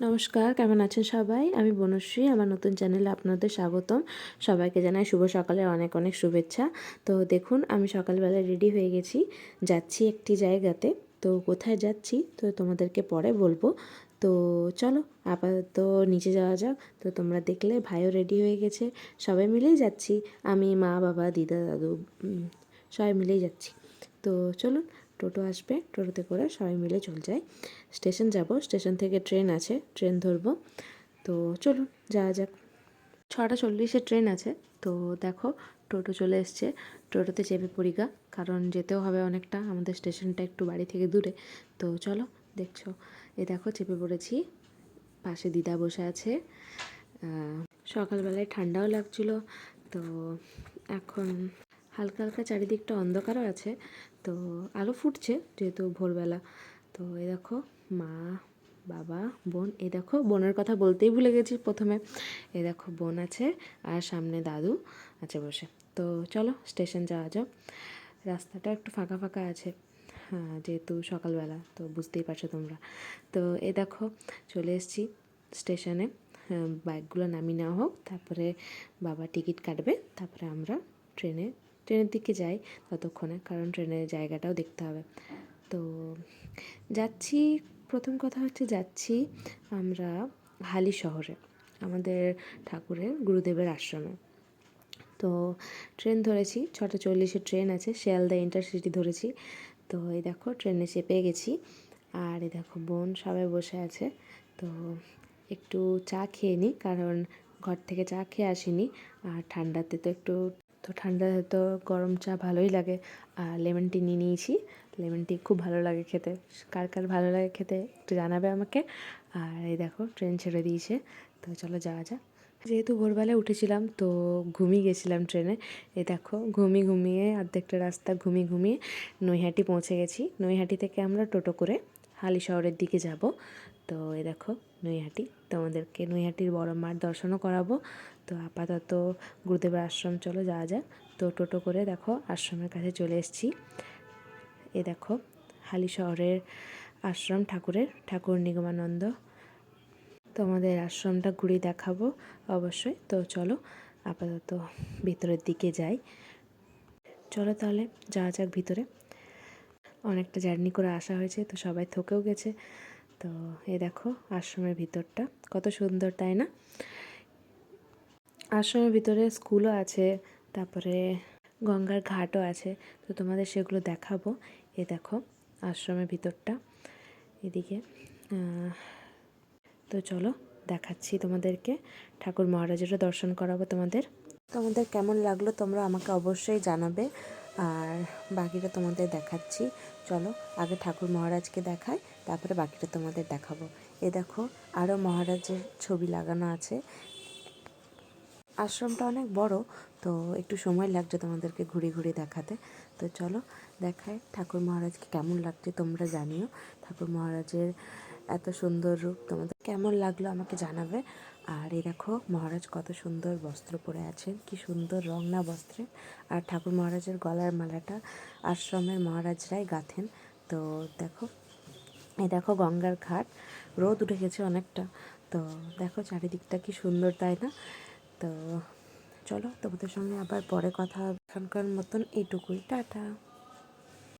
নমস্কার, কেমন আছেন সবাই? আমি বনশ্রী, আমার নতুন চ্যানেলে আপনাদের স্বাগতম। সবাইকে জানাই শুভ সকালের অনেক অনেক শুভেচ্ছা। তো দেখুন, আমি সকালবেলা রেডি হয়ে গেছি, যাচ্ছি একটি জায়গাতে। তো কোথায় যাচ্ছি? তো তোমাদেরকে পরে বলব। তো চলো, আপাতত নিচে যাওয়া যাক। তো তোমরা দেখলে ভাইও রেডি হয়ে গেছে, সবাই মিলেই যাচ্ছি। আমি মা, বাবা, দিদা, দাদু সবাই মিলেই যাচ্ছি। তো চলুন টোটো আসবে, টোটোতে করে সবাই মিলে চল যাই। স্টেশন যাব, স্টেশন থেকে ট্রেন আছে, ট্রেন ধরবো। তো চলুন, যাওয়া যাক। ছটা চল্লিশে ট্রেন আছে, তো দেখো, টোটো চলে এসছে। টোটোতে চেপে পড়ি গা, কারণ যেতেও হবে অনেকটা, আমাদের স্টেশনটা একটু বাড়ি থেকে দূরে। তো চলো, দেখছ। এ দেখো, চেপে পড়েছি। পাশে দিদা বসে আছে। সকালবেলায় ঠান্ডাও লাগছিল। তো এখন হালকা হালকা চারিদিকটা অন্ধকারও আছে। তো আলো ফুটছে যেহেতু ভোরবেলা। তো এই দেখো মা বাবা বোন এই দেখো বোনের কথা বলতেই ভুলে গেছি প্রথমে। এই দেখো বোন আছে আর সামনে দাদু আছে বসে। তো চলো স্টেশন যাওয়া যাক। রাস্তাটা একটু ফাঁকা ফাঁকা আছে হ্যাঁ যেহেতু সকালবেলা তো বুঝতেই পারছ তোমরা। তো এ দেখো চলে এসেছি স্টেশনে হ্যাঁ, বাইকগুলো নামিয়ে নেওয়া হোক তারপরে বাবা টিকিট কাটবে তারপরে আমরা ট্রেনে ট্রেনের দিকে যাই ততক্ষণে, কারণ ট্রেনের জায়গাটাও দেখতে হবে। তো যাচ্ছি, প্রথম কথা হচ্ছে যাচ্ছি আমরা হালি শহরে, আমাদের ঠাকুরের গুরুদেবের আশ্রমে। তো ট্রেন ধরেছি, ছটা চল্লিশে ট্রেন আছে, শিয়ালদা ইন্টারসিটি ধরেছি। তো এই দেখো, ট্রেনে চেপে গেছি, আর এই দেখো বোন সবাই বসে আছে। তো একটু চা খেয়ে নিই কারণ ঘর থেকে চা খেয়ে আসিনি, আর ঠান্ডাতে তো একটু তো ঠান্ডাতে তো গরম চা ভালোই লাগে। আর লেমন টি নিয়ে নিয়েছি। লেমন টি খুব ভালো লাগে খেতে। কার কার ভালো লাগে খেতে একটু জানাবে আমাকে। আর এই দেখো, ট্রেন ছেড়ে দিয়েছে। তো চলো যাওয়া যাক। যেহেতু ভোরবেলায় উঠেছিলাম, তো ঘুমিয়ে গেছিলাম ট্রেনে। এ দেখো, ঘুমিয়ে ঘুমিয়ে অর্ধেকটা রাস্তা ঘুমিয়ে ঘুমিয়ে নৈহাটি পৌঁছে গেছি। নৈহাটি থেকে আমরা টোটো করে হালি শহরের দিকে যাব। তো এ দেখো নৈহাটি, তোমাদেরকে নৈহাটির বড় মার দর্শনও করাবো। তো আপাতত গুরুদেবের আশ্রম চলো যাওয়া যাক। তো টোটো করে দেখো আশ্রমের কাছে চলে এসেছি। এ দেখো হালি শহরের আশ্রম ঠাকুরের, ঠাকুর নিগমানন্দ। তোমাদের আশ্রমটা ঘুরে দেখাবো অবশ্যই। তো চলো আপাতত ভিতরের দিকে যাই। চলো তাহলে যাওয়া যাক ভিতরে। অনেকটা জার্নি করে আসা হয়েছে, তো সবাই থকেও গেছে। তো এ দেখো, আশ্রমের ভিতরটা, কত সুন্দর, তাই না? আশ্রমের ভিতরে স্কুলও আছে, তারপরে গঙ্গার ঘাটও আছে, তো তোমাদের সেগুলো দেখাবো। এ দেখো, আশ্রমের ভিতরটা, এদিকে তো চলো দেখাচ্ছি তোমাদেরকে। ঠাকুর মহারাজেরও দর্শন করাবো তোমাদের। তোমাদের কেমন লাগল তোমরা আমাকে অবশ্যই জানাবে। আর বাকিটা তোমাদের দেখাচ্ছি। চলো, আগে ঠাকুর মহারাজকে দেখাই, তারপরে বাকিটা তোমাদের দেখাবো। এ দেখো আরও মহারাজের ছবি লাগানো আছে। আশ্রমটা অনেক বড়, তো একটু সময় লাগছে তোমাদেরকে ঘুরে ঘুরে দেখাতে। তো চলো দেখায় ঠাকুর মহারাজকে কেমন লাগছে, তোমরা জানিও। ঠাকুর মহারাজের এত সুন্দর রূপ তোমাদের কেমন লাগল আমাকে জানাবে। আর এই দেখো, মহারাজ কত সুন্দর বস্ত্র পরে আছেন। কি সুন্দর রং না বস্ত্রে। আর ঠাকুর মহারাজের গলার মালাটা আশ্রমের মহারাজরাই গাঁথেন। তো দেখো, এই দেখো গঙ্গার ঘাট। রোদ উঠে গেছে অনেকটা। তো দেখো চারিদিকটা কি সুন্দর, তাই না? তো চলো, তোমাদের সঙ্গে আবার পরে কথা হবে। এখনকার মতন এইটুকুই। টাটা।